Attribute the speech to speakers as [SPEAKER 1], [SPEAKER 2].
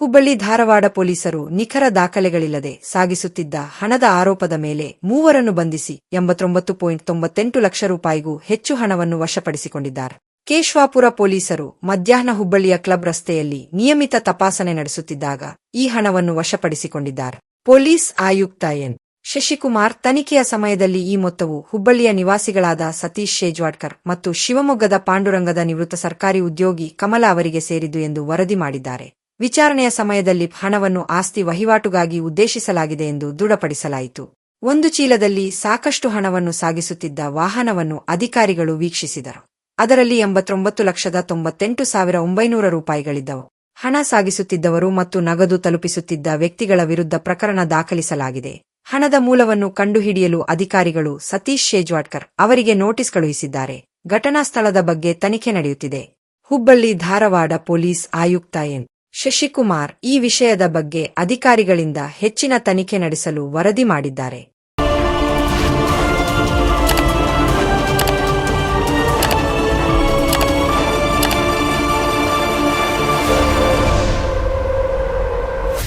[SPEAKER 1] ಹುಬ್ಬಳ್ಳಿ ಧಾರವಾಡ ಪೊಲೀಸರು ನಿಖರ ದಾಖಲೆಗಳಿಲ್ಲದೆ ಸಾಗಿಸುತ್ತಿದ್ದ ಹಣದ ಆರೋಪದ ಮೇಲೆ ಮೂವರನ್ನು ಬಂಧಿಸಿ ಎಂಬತ್ತೊಂಬತ್ತು ಪಾಯಿಂಟ್ ತೊಂಬತ್ತೆಂಟು ಲಕ್ಷ ರೂಪಾಯಿಗೂ ಹೆಚ್ಚು ಹಣವನ್ನು ವಶಪಡಿಸಿಕೊಂಡಿದ್ದಾರೆ. ಕೇಶ್ವಾಪುರ ಪೊಲೀಸರು ಮಧ್ಯಾಹ್ನ ಹುಬ್ಬಳ್ಳಿಯ ಕ್ಲಬ್ ರಸ್ತೆಯಲ್ಲಿ ನಿಯಮಿತ ತಪಾಸಣೆ ನಡೆಸುತ್ತಿದ್ದಾಗ ಈ ಹಣವನ್ನು ವಶಪಡಿಸಿಕೊಂಡಿದ್ದಾರೆ. ಪೊಲೀಸ್ ಆಯುಕ್ತ ಎನ್. ಶಶಿಕುಮಾರ್ ತನಿಖೆಯ ಸಮಯದಲ್ಲಿ ಈ ಮೊತ್ತವು ಹುಬ್ಬಳ್ಳಿಯ ನಿವಾಸಿಗಳಾದ ಸತೀಶ್ ಶೇಜ್ವಾಡ್ಕರ್ ಮತ್ತು ಶಿವಮೊಗ್ಗದ ಪಾಂಡುರಂಗದ ನಿವೃತ್ತ ಸರ್ಕಾರಿ ಉದ್ಯೋಗಿ ಕಮಲ ಅವರಿಗೆ ಸೇರಿದ್ದು ಎಂದು ವರದಿ ಮಾಡಿದ್ದಾರೆ. ವಿಚಾರಣೆಯ ಸಮಯದಲ್ಲಿ ಹಣವನ್ನು ಆಸ್ತಿ ವಹಿವಾಟುಗಾಗಿ ಉದ್ದೇಶಿಸಲಾಗಿದೆ ಎಂದು ದೃಢಪಡಿಸಲಾಯಿತು. ಒಂದು ಚೀಲದಲ್ಲಿ ಸಾಕಷ್ಟು ಹಣವನ್ನು ಸಾಗಿಸುತ್ತಿದ್ದ ವಾಹನವನ್ನು ಅಧಿಕಾರಿಗಳು ವೀಕ್ಷಿಸಿದರು. ಅದರಲ್ಲಿ ಎಂಬತ್ತೊಂಬತ್ತು ಲಕ್ಷದ ತೊಂಬತ್ತೆಂಟು ಸಾವಿರ ಒಂಬೈನೂರ ರೂಪಾಯಿಗಳಿದ್ದವು. ಹಣ ಸಾಗಿಸುತ್ತಿದ್ದವರು ಮತ್ತು ನಗದು ತಲುಪಿಸುತ್ತಿದ್ದ ವ್ಯಕ್ತಿಗಳ ವಿರುದ್ಧ ಪ್ರಕರಣ ದಾಖಲಿಸಲಾಗಿದೆ. ಹಣದ ಮೂಲವನ್ನು ಕಂಡುಹಿಡಿಯಲು ಅಧಿಕಾರಿಗಳು ಸತೀಶ್ ಶೇಜ್ವಾಡ್ಕರ್ ಅವರಿಗೆ ನೋಟಿಸ್ ಕಳುಹಿಸಿದ್ದಾರೆ. ಘಟನಾ ಸ್ಥಳದ ಬಗ್ಗೆ ತನಿಖೆ ನಡೆಯುತ್ತಿದೆ. ಹುಬ್ಬಳ್ಳಿ, ಧಾರವಾಡ ಪೊಲೀಸ್ ಆಯುಕ್ತ ಎನ್. ಶಶಿಕುಮಾರ್ ಈ ವಿಷಯದ ಬಗ್ಗೆ ಅಧಿಕಾರಿಗಳಿಂದ ಹೆಚ್ಚಿನ ತನಿಖೆ ನಡೆಸಲು ವರದಿ ಮಾಡಿದ್ದಾರೆ.